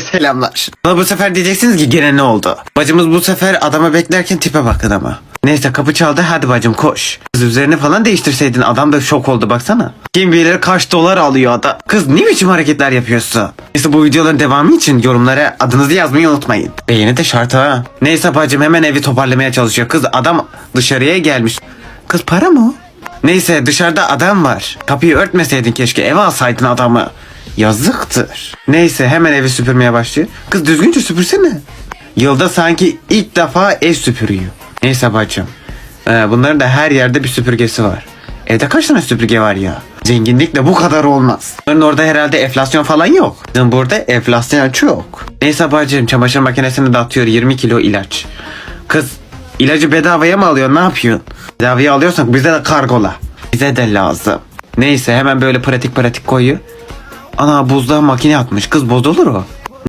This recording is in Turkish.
Selamlar. Bana bu sefer diyeceksiniz ki gene ne oldu? Bacımız bu sefer adamı beklerken tipe bakın ama. Neyse kapı çaldı hadi bacım koş. Kız üzerini falan değiştirseydin adam da şok oldu baksana. Kim bilir kaç dolar alıyor adam. Kız ne biçim hareketler yapıyorsun? Neyse bu videoların devamı için yorumlara adınızı yazmayı unutmayın. Beğeni de şart ha. Neyse bacım hemen evi toparlamaya çalışıyor. Kız adam dışarıya gelmiş. Kız para mı? Neyse dışarıda adam var. Kapıyı örtmeseydin keşke eve alsaydın adamı. Yazıktır. Neyse hemen evi süpürmeye başlıyor. Kız düzgünce süpürsene. Yılda sanki ilk defa ev süpürüyor. Neyse bacım. Ee, bunların da her yerde bir süpürgesi var. Evde kaç tane süpürge var ya? Zenginlikle bu kadar olmaz. Bunların orada herhalde enflasyon falan yok. Bizim burada enflasyon çok. Neyse bacım çamaşır makinesini de atıyor 20 kilo ilaç. Kız ilacı bedavaya mı alıyor ne yapıyorsun? Bedavaya alıyorsan bize de kargola. Bize de lazım. Neyse hemen böyle pratik pratik koyuyor. Ana buzluğa makine atmış. Kız bozulur o.